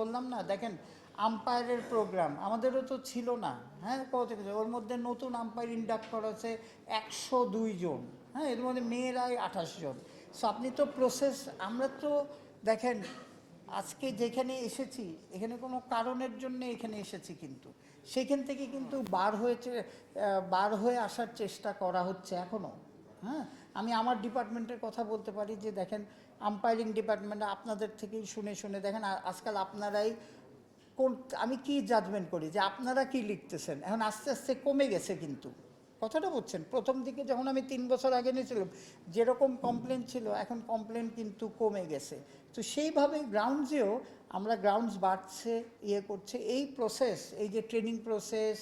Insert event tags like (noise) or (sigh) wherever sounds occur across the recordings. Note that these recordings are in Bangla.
বললাম না, দেখেন আম্পায়ারের প্রোগ্রাম আমাদেরও তো ছিল না হ্যাঁ কত ওর মধ্যে নতুন আম্পায়ার ইন্ডাক্ট করা একশো জন হ্যাঁ এর মধ্যে মেয়েরাই আঠাশ জন। সো আপনি তো প্রসেস আমরা তো, দেখেন, আজকে যেখানে এসেছি, এখানে কোনো কারণের জন্য এখানে এসেছি কিন্তু। সেখান থেকে কিন্তু বার হয়েছে বার হয়ে আসার চেষ্টা করা হচ্ছে এখনও হ্যাঁ। আমি আমার ডিপার্টমেন্টের কথা বলতে পারি যে, দেখেন আম্পায়ারিং ডিপার্টমেন্টে আপনাদের থেকেই শুনে শুনে দেখেন আজকাল আপনারাই কোন, আমি কি জাজমেন্ট করি যে আপনারা কি লিখতেছেন? এখন আস্তে আস্তে কমে গেছে কিন্তু। কথাটা বলছেন প্রথম দিকে যখন আমি তিন বছর আগে নিয়েছিলাম, যেরকম কমপ্লেন ছিল, এখন কমপ্লেন কিন্তু কমে গেছে। তো সেইভাবে গ্রাউন্ডসেও আমরা গ্রাউন্ডস বাড়ছে ইয়ে করছে। এই প্রসেস এই যে ট্রেনিং প্রসেস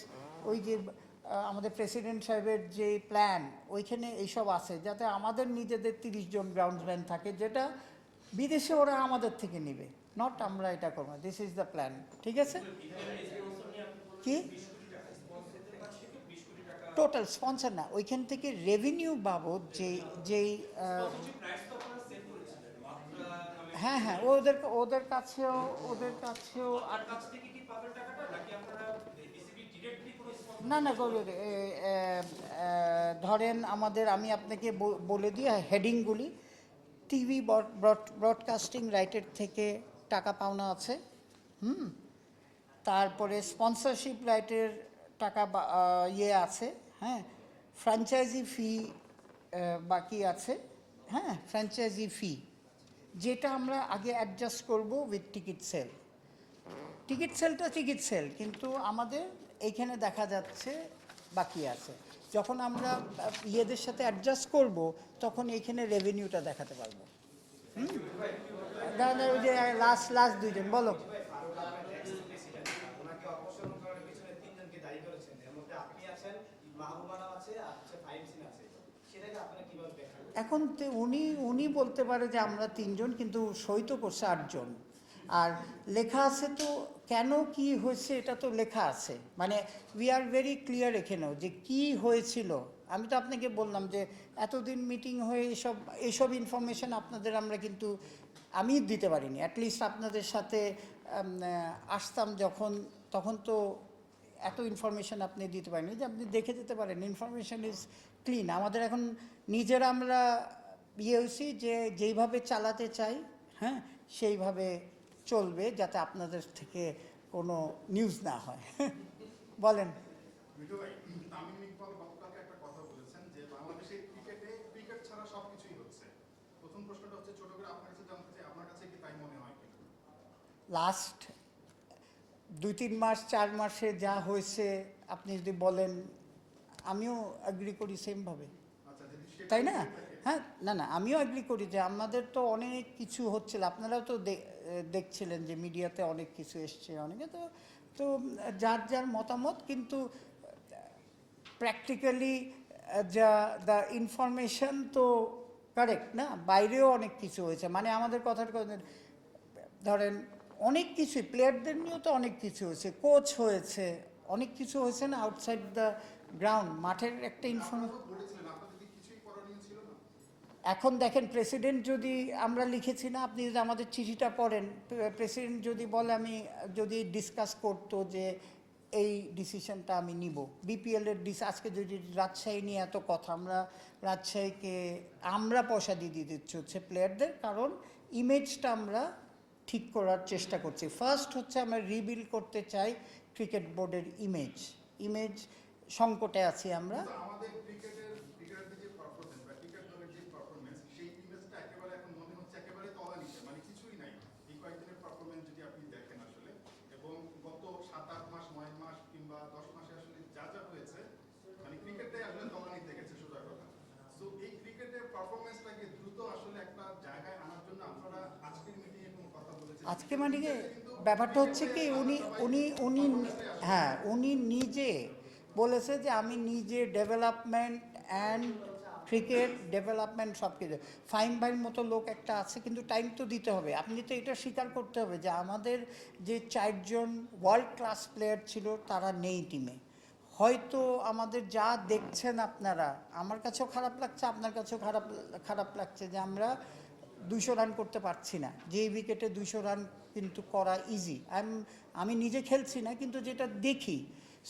ওই যে আমাদের প্রেসিডেন্ট সাহেবের যে প্ল্যান ওইখানে এইসব আছে, যাতে আমাদের নিজেদের তিরিশ জন গ্রাউন্ডসম্যান থাকে, যেটা বিদেশে ওরা আমাদের থেকে নেবে নট আমরা এটা করব দিস ইজ দ্য প্ল্যান ঠিক আছে? কি? টোটাল স্পন্সর না, ওইখান থেকে রেভিনিউ বাবদ যে যেই হ্যাঁ হ্যাঁ ওদের ওদের কাছেও ওদের কাছেও আর কাছ থেকে কি পাবেন টাকাটা? নাকি আপনারা বিসিবি ডিরেক্টলি কোনো sponsor- না না ধরেন আমাদের, আমি আপনাকে বলে দিই, হেডিংগুলি। টিভি ব্রডকাস্টিং রাইটের থেকে টাকা পাওনা আছে, হুম? তারপরে স্পন্সরশিপ রাইটের টাকা ইয়ে আছে হ্যাঁ? ফ্র্যাঞ্চাইজি ফি বাকি আছে হ্যাঁ? ফ্র্যাঞ্চাইজি ফি, যেটা আমরা আগে অ্যাডজাস্ট করব উইথ টিকিট সেল টিকিট সেলটা টিকিট সেল কিন্তু আমাদের এইখানে দেখা যাচ্ছে, বাকি আছে। যখন আমরা ইয়েদের সাথে অ্যাডজাস্ট করব, তখন এইখানে রেভিনিউটা দেখাতে পারব। হুম? ওই যে লাস্ট লাস্ট দুইজন, বলো। এখন উনি উনি বলতে পারে যে আমরা তিনজন, কিন্তু সই তো করছে আটজন। আর লেখা আছে তো কেন কি হয়েছে এটা তো লেখা আছে। মানে উই আর ভেরি ক্লিয়ার এখানেও যে কি হয়েছিল। আমি তো আপনাকে বললাম যে এতদিন মিটিং হয়ে এসব এসব ইনফরমেশন আপনাদের আমরা কিন্তু, আমি দিতে পারিনি। অ্যাটলিস্ট আপনাদের সাথে আসতাম যখন, তখন তো এত ইনফরমেশন আপনি দিতে পারেন যে আপনি দেখে যেতে পারেন ইনফরমেশন ইজ ক্লিন আমাদের এখন নিজেরা আমরা ইয়ে হয়েছি যে যেইভাবে চালাতে চাই হ্যাঁ সেইভাবে চলবে যাতে আপনাদের থেকে কোনো নিউজ না হয়। (laughs) বলেন। লাস্ট দুই তিন মাস চার মাসে যা হয়েছে আপনি যদি বলেন আমিও অ্যাগ্রি করি সেমভাবে আচ্ছা তাই না? হ্যাঁ না না, আমিও অ্যাগ্রি করি যে আমাদের তো অনেক কিছু হচ্ছিল। আপনারাও তো দেখছিলেন যে মিডিয়াতে অনেক কিছু এসছে অনেকে, তো তো যার যার মতামত, কিন্তু প্র্যাকটিক্যালি যা দ্য ইনফরমেশন তো কারেক্ট না? বাইরেও অনেক কিছু হয়েছে। মানে আমাদের কথার কথা, ধরেন, অনেক কিছু প্লেয়ারদের নিয়েও তো অনেক কিছু হয়েছে কোচ হয়েছে, অনেক কিছু হয়েছে না আউটসাইড দ্য গ্রাউন্ড মাঠের একটা ইনফরমেশন আপনারা তো বলেছিলেন আপনাদের কি কিছুই করণীয় ছিল না এখন দেখেন প্রেসিডেন্ট যদি আমরা লিখেছি না, আপনি যদি আমাদের চিঠিটা পড়েন প্রেসিডেন্ট যদি বলে আমি যদি ডিসকাস করতো যে এই ডিসিশনটা আমি নিব। বিপিএল এর ডিস আজকে যদি রাজশাহী নিয়ে এত কথা, আমরা রাজশাহীকে, আমরা পয়সা দিয়ে দিয়ে দিচ্ছি হচ্ছে প্লেয়ারদের কারণ ইমেজটা আমরা ঠিক করার চেষ্টা করছি। ফার্স্ট হচ্ছে আমরা রিবিল করতে চাই ক্রিকেট বোর্ডের ইমেজ ইমেজ সংকটে আছি আমরা। আমাদের ক্রিকেটের ক্রিকেটের যে পারফরমেন্স বা ক্রিকেট দলের যে পারফরমেন্স সেই ইমেজটা একেবারে এখন মনে হচ্ছে একেবারে তলানিতে মানে কিছুই নাই এই কয়েকদিনের পারফরমেন্স যদি আপনি দেখেন আসলে এবং গত সাত আট মাস নয় মাস কিংবা দশ মাসে আসলে যা যা হয়েছে মানে ক্রিকেটে আসলে তলানিতে গেছে সোজা কথা সো এই ক্রিকেটের পারফরমেন্সটাকে দ্রুত আসলে একটা জায়গায় আনার জন্য আপনারা আজকের মিটিংয়ে কোনো কথা বলেছেন? আজকে মানে ব্যাপারটা হচ্ছে কি উনি উনি উনি হ্যাঁ উনি নিজে বলেছে যে আমি নিজে ডেভেলপমেন্ট অ্যান্ড ক্রিকেট ডেভেলপমেন্ট সব কিছু ফাইন ভাইয়ের মতো লোক একটা আছে কিন্তু টাইম তো দিতে হবে। আপনি তো এটা স্বীকার করতে হবে যে আমাদের যে চারজন ওয়ার্ল্ড ক্লাস প্লেয়ার ছিল তারা নেই টিমে হয়তো আমাদের যা দেখছেন আপনারা, আমার কাছেও খারাপ লাগছে, আপনার কাছেও খারাপ খারাপ লাগছে যে আমরা দুইশো রান করতে পারছি না। যেই উইকেটে দুইশো রান কিন্তু করা ইজি আমি নিজে খেলছি না, কিন্তু যেটা দেখি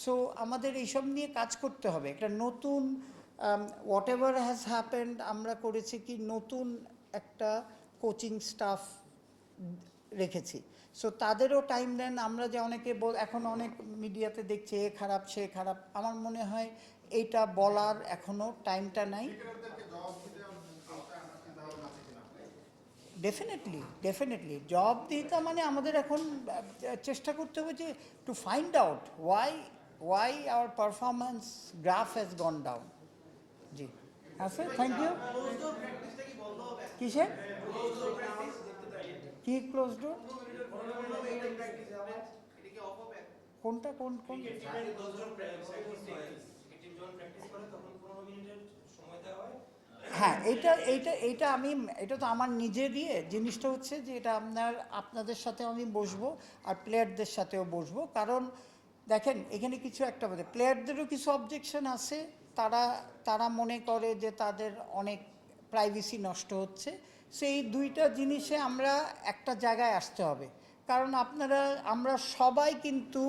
সো আমাদের এইসব নিয়ে কাজ করতে হবে। একটা নতুন হোয়াট এভার হ্যাজ হ্যাপেন্ড আমরা করেছি কি নতুন একটা কোচিং স্টাফ রেখেছি। সো তাদেরও টাইম দেন। আমরা যে অনেকে বল- এখন অনেক মিডিয়াতে দেখছি এ খারাপ সে খারাপ। আমার মনে হয় এইটা বলার এখনও টাইমটা নাই। আছে? ডেফিনেটলি ডেফিনেটলি জব দিতে মানে আমাদের এখন চেষ্টা করতে হবে যে to find out why why our performance graph has gone down জি। হ্যাঁ স্যার থ্যাংক ইউ কিসের? কি ক্লোজ ডোর কোনটা কোন কোন? হয়। এইটা এইটা এইটা আমি এটা তো আমার নিজেরই এ। জিনিসটা হচ্ছে যে এটা আপনার আপনাদের সাথে আমি বসবো আর প্লেয়ারদের সাথেও বসবো। কারণ দেখেন এখানে কিছু একটা বলে প্লেয়ারদেরও কিছু অবজেকশন আছে। তারা তারা মনে করে যে তাদের অনেক প্রাইভেসি নষ্ট হচ্ছে। সেই দুইটা জিনিসে আমরা একটা জায়গায় আসতে হবে। কারণ আপনারা, আমরা সবাই কিন্তু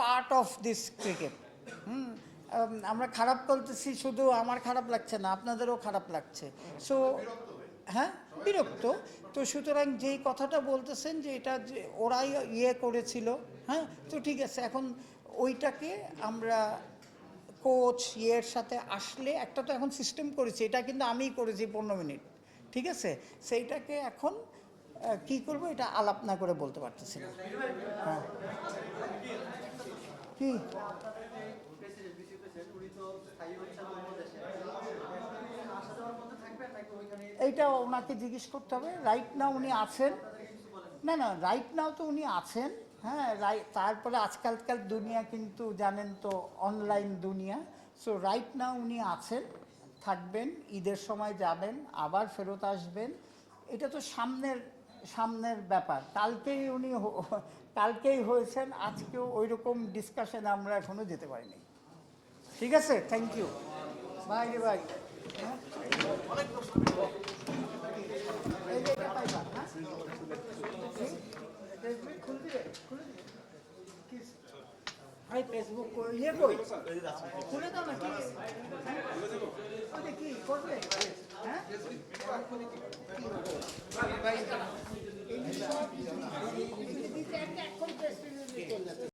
part of this cricket hmm আমরা খারাপ করতেছি, শুধু আমার খারাপ লাগছে না, আপনাদেরও খারাপ লাগছে। সো হ্যাঁ বিরক্ত। তো সুতরাং যেই কথাটা বলতেছেন যে এটা যে ওরাই ইয়ে করেছিল হ্যাঁ তো ঠিক আছে, এখন ওইটাকে আমরা কোচ ইয়ের সাথে আসলে একটা তো এখন সিস্টেম করেছি, এটা কিন্তু আমিই করেছি পনেরো মিনিট। ঠিক আছে? সেইটাকে এখন কি করব এটা আলাপ না করে বলতে পারতেছি না। হ্যাঁ। কি? এইটা ওনাকে জিজ্ঞেস করতে হবে। রাইট না উনি আছেন। না না রাইট নাও তো উনি আছেন। হ্যাঁ রাই তারপরে আজকালকার দুনিয়া কিন্তু জানেন তো অনলাইন দুনিয়া। সো রাইট নাও উনি আছেন। থাকবেন, ঈদের সময় যাবেন, আবার ফেরত আসবেন। এটা তো সামনের সামনের ব্যাপার। কালকেই উনি কালকেই হয়েছেন, আজকেও ওই রকম ডিসকাশনে আমরা এখনও যেতে পারিনি। ঠিক আছে? থ্যাংক ইউ বাই রে বাই খুলে দিবে? খুলে দিবে? ভাই ফেসবুক ইয়ে কই খুলে দাও নাকি কি? করবে? হ্যাঁ?